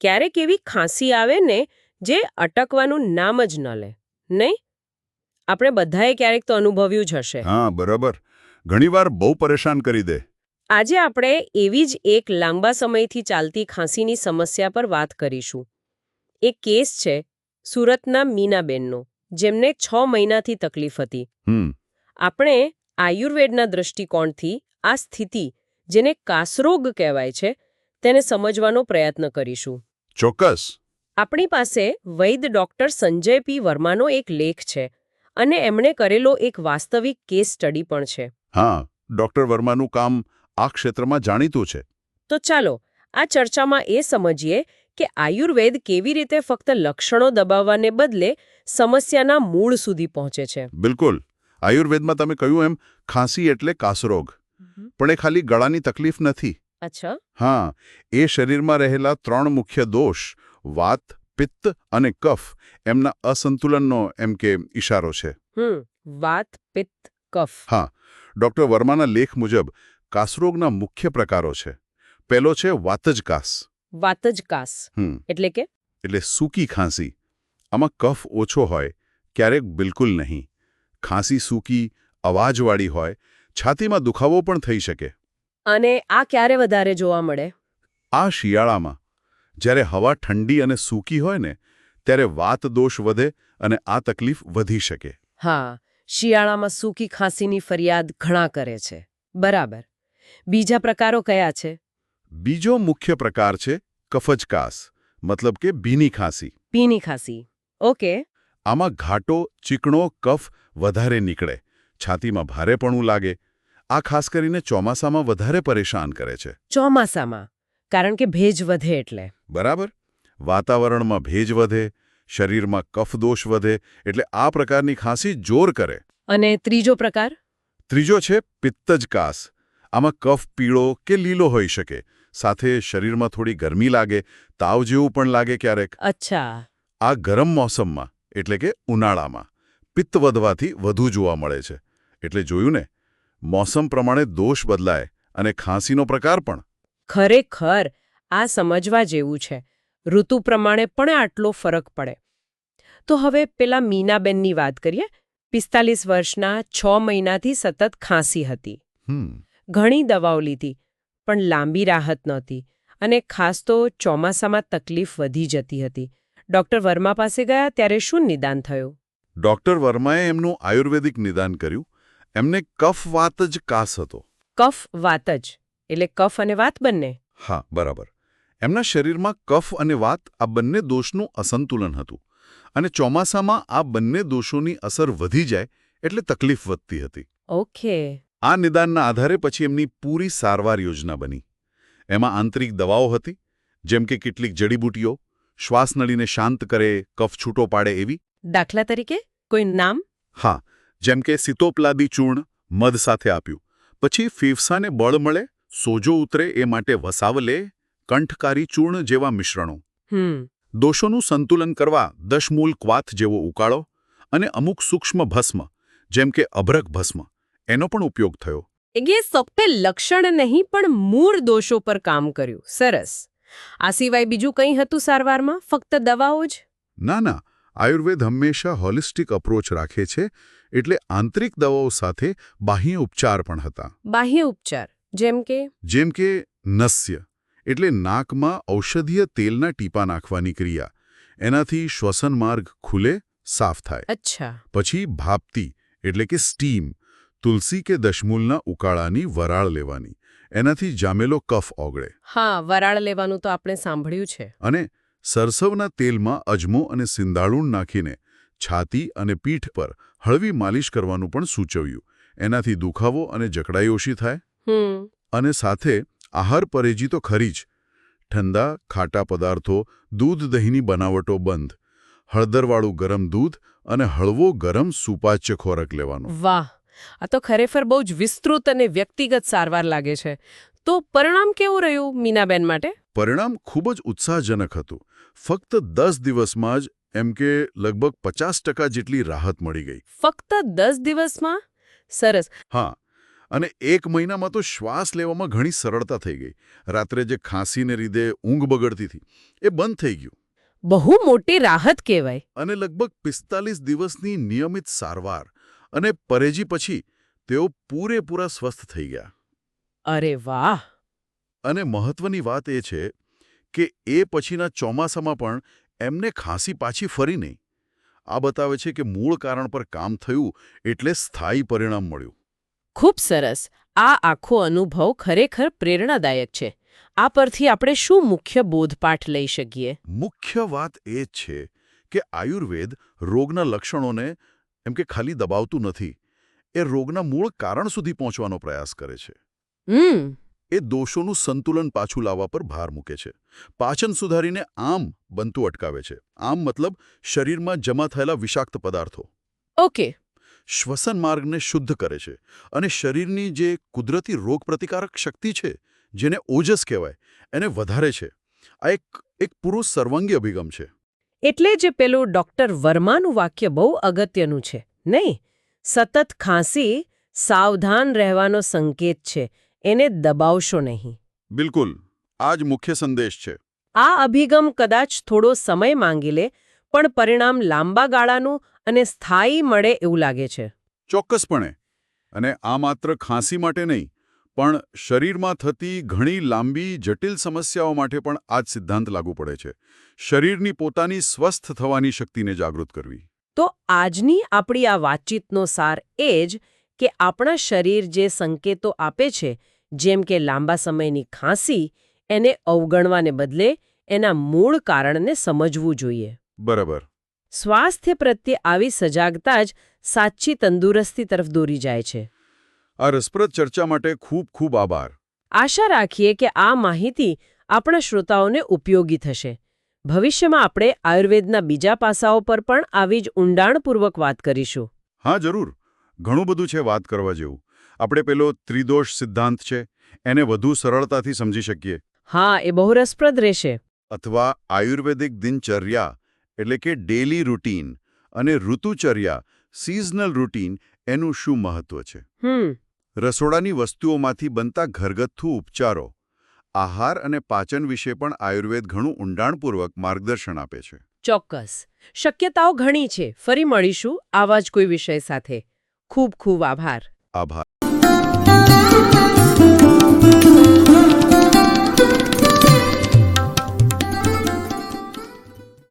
ક્યારેક એવી ખાંસી આવે ને જે અટકવાનું નામ જ ન લે. નહીં? આપણે બધાએ ક્યારેક તો અનુભવ્યું જ હશે. હા બરાબર. ઘણીવાર બહુ પરેશાન કરી દે. આજે આપણે એવી જ એક લાંબા સમયથી ચાલતી ખાંસીની સમસ્યા પર વાત કરીશું. એક કેસ છે સુરતના મીનાબેનનો જેમને છ મહિનાથી તકલીફ હતી. આપણે આયુર્વેદના દૃષ્ટિકોણથી આ સ્થિતિ જેને કાસરોગ કહેવાય છે તેને સમજવાનો પ્રયત્ન કરીશું. ચોક્કસ. આપણી પાસે વૈદ ડોક્ટર સંજય પી વર્માનો એક લેખ છે અને એમણે કરેલો એક વાસ્તવિક કેસ સ્ટડી પણ છે. હા ડોક્ટર વર્માનું કામ આ ક્ષેત્રમાં જાણીતું છે. તો ચાલો આ ચર્ચામાં એ સમજીએ કે આયુર્વેદ કેવી રીતે ફક્ત લક્ષણો દબાવવાને બદલે સમસ્યાના મૂળ સુધી પહોંચે છે. બિલકુલ. આયુર્વેદમાં તમે કહ્યું એમ ખાંસી એટલે કાસરોગ. પણ એ ખાલી ગળાની તકલીફ નથી. અચ્છા. હા એ શરીરમાં રહેલા ત્રણ મુખ્ય દોષ વાત પિત્ત અને કફ એમના અસંતુલનનો એમ કે ઇશારો છે. વાત પિત્ત કફ. હા ડોક્ટર વર્માના લેખ મુજબ કાસરોગના મુખ્ય પ્રકારો છે. પહેલો છે વાતજકાસ વાતજકાસ કાસ. એટલે કે? એટલે સૂકી ખાંસી. આમાં કફ ઓછો હોય ક્યારેક બિલકુલ નહીં. ખાંસી સૂકી અવાજવાળી હોય છાતીમાં દુખાવો પણ થઈ શકે. અને આ ક્યારે વધારે જોવા મળે? આ શિયાળામાં. જ્યારે હવા ઠંડી અને સૂકી હોય ને ત્યારે વાત દોષ વધે અને આ તકલીફ વધી શકે. હા શિયાળામાં સૂકી ખાંસીની ફરિયાદ ઘણા કરે છે. બરાબર. બીજા પ્રકારો કયા છે? બીજો મુખ્ય પ્રકાર છે કફજકાસ મતલબ કે ભીની ખાંસી. પીની ખાંસી. ઓકે. આમાં ઘાટો ચીકણો કફ વધારે નીકળે. છાતીમાં ભારેપણું લાગે. આ ખાસ કરીને ચોમાસામાં વધારે પરેશાન કરે છે. ચોમાસામાં? કારણ કે ભેજ વધે એટલે. બરાબર. વાતાવરણમાં ભેજ વધે શરીરમાં કફ દોષ વધે એટલે આ પ્રકારની ખાંસી જોર કરે. અને ત્રીજો પ્રકાર? ત્રીજો છે પિત્તજકાસ આમાં કફ પીળો કે લીલો હોઈ શકે. સાથે શરીરમાં થોડી ગરમી લાગે તાવ જેવું પણ લાગે ક્યારેક. અચ્છા. આ ગરમ મોસમમાં એટલે કે ઉનાળામાં. પિત્ત વધવાથી વધુ જોવા મળે છે. એટલે જોયું ને મોસમ પ્રમાણે દોષ બદલાય અને ખાંસીનો પ્રકાર પણ. ખરેખર આ સમજવા જેવું છે. ઋતુ પ્રમાણે પણ આટલો ફરક પડે. તો હવે પેલા મીનાબેનની વાત કરીએ. પિસ્તાલીસ વર્ષના છ મહિનાથી સતત ખાંસી હતી. ઘણી દવાઓ લીધી પણ લાંબી રાહત નહોતી અને ખાસ તો ચોમાસામાં તકલીફ વધી જતી હતી. ડોક્ટર વર્મા પાસે ગયા ત્યારે શું નિદાન થયું? ડોક્ટર વર્માએ એમનું આયુર્વેદિક નિદાન કર્યું. એમને કફ વાત જ કાસ હતો. કફ વાત જ. એટલે કફ અને વાત બંને? હા બરાબર. એમના શરીરમાં કફ અને વાત આ બંને દોષનું અસંતુલન હતું. અને ચોમાસામાં આ બંને દોષોની અસર વધી જાય એટલે તકલીફ વધતી હતી. ઓકે. આ નિદાનના આધારે પછી એમની પૂરી સારવાર યોજના બની. એમાં આંતરિક દવાઓ હતી જેમ કે કેટલીક જડીબૂટીઓ શ્વાસનળીને શાંત કરે કફ છૂટો પાડે એવી? દાખલા તરીકે કોઈ નામ? હા જેમ કે સિતોપલાદી ચૂર્ણ મધ સાથે આપ્યું. પછી ફેફસાને બળ મળે સોજો ઉતરે એ માટે વસાવલે કંઠકારી ચૂર્ણ જેવા મિશ્રણો. દોષોનું સંતુલન કરવા દશમૂલ ક્વાથ જેવો ઉકાળો અને અમુક સૂક્ષ્મ ભસ્મ જેમ કે અભરક ભસ્મ એનો પણ ઉપયોગ થયો. એ ફક્ત લક્ષણ નહીં પણ મૂળ દોષો પર કામ કર્યું. સરસ. આ સિવાય બીજું કંઈ હતું સારવારમાં? ફક્ત દવાઓ જ? ના ના. આયુર્વેદ હંમેશા હોલિસ્ટિક અપ્રોચ રાખે છે એટલે આંતરિક દવાઓ સાથે બાહ્ય ઉપચાર પણ હતા. બાહ્ય ઉપચાર. જેમ કે? જેમ કે નસ્ય એટલે નાકમાં ઔષધીય તેલના ટીપા નાખવાની ક્રિયા. એનાથી શ્વસન માર્ગ ખુલે સાફ થાય. અચ્છા. પછી ભાપતી એટલે કે સ્ટીમ તુલસી કે દશમૂલના ઉકાળાની વરાળ લેવાની. એનાથી જામેલો કફ ઓગળે. હા વરાળ લેવાનું તો આપણે સાંભળ્યું છે. અને સરસવના તેલમાં અજમો અને સિંદાળુણ નાખીને છાતી અને પીઠ પર હળવી માલિશ કરવાનું પણ સૂચવ્યું. એનાથી દુખાવો અને જકડાઈ ઓછી થાય અને સાથે આહાર પરેજી તો ખરી જ. ઠંડા ખાટા પદાર્થો દૂધ દહીંની બનાવટો બંધ. હળદરવાળું ગરમ દૂધ અને હળવો ગરમ સુપાચ્ય ખોરાક લેવાનો. વાહ! આ તો ખરેખર બહુ જ વિસ્તૃત અને વ્યક્તિગત સારવાર લાગે છે. તો પરિણામ કેવું રહ્યું મીનાબેન માટે? પરિણામ ખૂબ જ ઉત્સાહજનક હતું. ફક્ત દસ દિવસમાં જ એમ કે લગભગ પચાસ જેટલી રાહત મળી ગઈ. ફક્ત દસ દિવસમાં? સરસ. હા અને એક મહિનામાં તો શ્વાસ લેવામાં ઘણી સરળતા થઈ ગઈ. રાત્રે જે ખાંસીને લીધે ઊંઘ બગડતી હતી એ બંધ થઈ ગયું. બહુ મોટી રાહત કહેવાય. અને લગભગ પિસ્તાલીસ દિવસની નિયમિત સારવાર. અને પરેજી પછી તેઓ પૂરેપૂરા સ્વસ્થ થઈ ગયા. અરે વાહ! અને મહત્વની વાત એ છે કે એ પછીના ચોમાસામાં પણ એમને ખાંસી પાછી ફરી નહીં. આ બતાવે છે કે મૂળ કારણ પર કામ થયું એટલે સ્થાયી પરિણામ મળ્યું. ખૂબ સરસ. આ આખો અનુભવ ખરેખર પ્રેરણાદાયક છે. આ પરથી આપણે શું મુખ્ય બોધપાઠ લઈ શકીએ? મુખ્ય વાત એ છે કે આયુર્વેદ રોગના લક્ષણોને એમ કે ખાલી દબાવતું નથી. એ રોગના મૂળ કારણ સુધી પહોંચવાનો પ્રયાસ કરે છે. હમ. એ દોષોનું સંતુલન પાછું લાવવા પર ભાર મૂકે છે. પાચન સુધારીને આમ બનતું અટકાવે છે. આમ મતલબ શરીરમાં જમા થયેલા વિષાક્ત પદાર્થો. ઓકે. શ્વસન માર્ગને શુદ્ધ કરે છે અને શરીરની જે કુદરતી રોગપ્રતિકારક શક્તિ છે જેને ઓજસ કહેવાય એને વધારે છે. આ એક એક પૂરો સર્વાંગી અભિગમ છે. એટલે જે પેલું ડૉક્ટર વર્માનું વાક્ય બહુ અગત્યનું છે નહીં? સતત ખાંસી સાવધાન રહેવાનો સંકેત છે એને દબાવશો નહીં. બિલકુલ આ જ મુખ્ય સંદેશ છે. આ અભિગમ કદાચ થોડો સમય માંગી લે પણ પરિણામ લાંબા ગાળાનું અને સ્થાયી મળે એવું લાગે છે. ચોક્કસપણે અને આ માત્ર ખાંસી માટે નહીં પણ શરીરમાં થતી ઘણી લાંબી જટિલ સમસ્યાઓ માટે પણ આ જ સિદ્ધાંત લાગુ પડે છે. શરીરની પોતાની સ્વસ્થ થવાની શક્તિને જાગૃત કરવી. તો આજની આપણી આ વાતચીતનો સાર એ જ કે આપણા શરીર જે સંકેતો આપે છે જેમ કે લાંબા સમયની ખાંસી એને અવગણવાને બદલે એના મૂળ કારણને સમજવું જોઈએ. બરાબર. સ્વાસ્થ્ય પ્રત્યે આવી સજાગતા જ સાચી તંદુરસ્તી તરફ દોરી જાય છે. આ રસપ્રદ ચર્ચા માટે ખૂબ ખૂબ આભાર. આશા રાખીએ કે આ માહિતી આપણા શ્રોતાઓને ઉપયોગી થશે. ભવિષ્યમાં આપણે આયુર્વેદના બીજા પાસાઓ પર પણ આવી જ ઊંડાણપૂર્વક વાત કરીશું. હા જરૂર. ઘણું બધું છે વાત કરવા જેવું. આપણે પેલો ત્રિદોષ સિદ્ધાંત છે એને વધુ સરળતાથી સમજી શકીએ. હા એ બહુ રસપ્રદ રહેશે. અથવા આયુર્વેદિક દિનચર્યા એટલે કે ડેલી રૂટીન અને ઋતુચર્યા સિઝનલ રૂટીન એનું શું મહત્વ છે? હમ. રસોડાની વસ્તુઓમાંથી બનતા ઘરગથ્થુ ઉપચારો આહાર અને પાચન વિશે પણ આયુર્વેદ ઘણું ઊંડાણપૂર્વક માર્ગદર્શન આપે છે. ચોક્કસ. શક્યતાઓ ઘણી છે. ફરી મળીશું આવા જ કોઈ વિષય સાથે. ખૂબ ખૂબ આભાર. આભાર.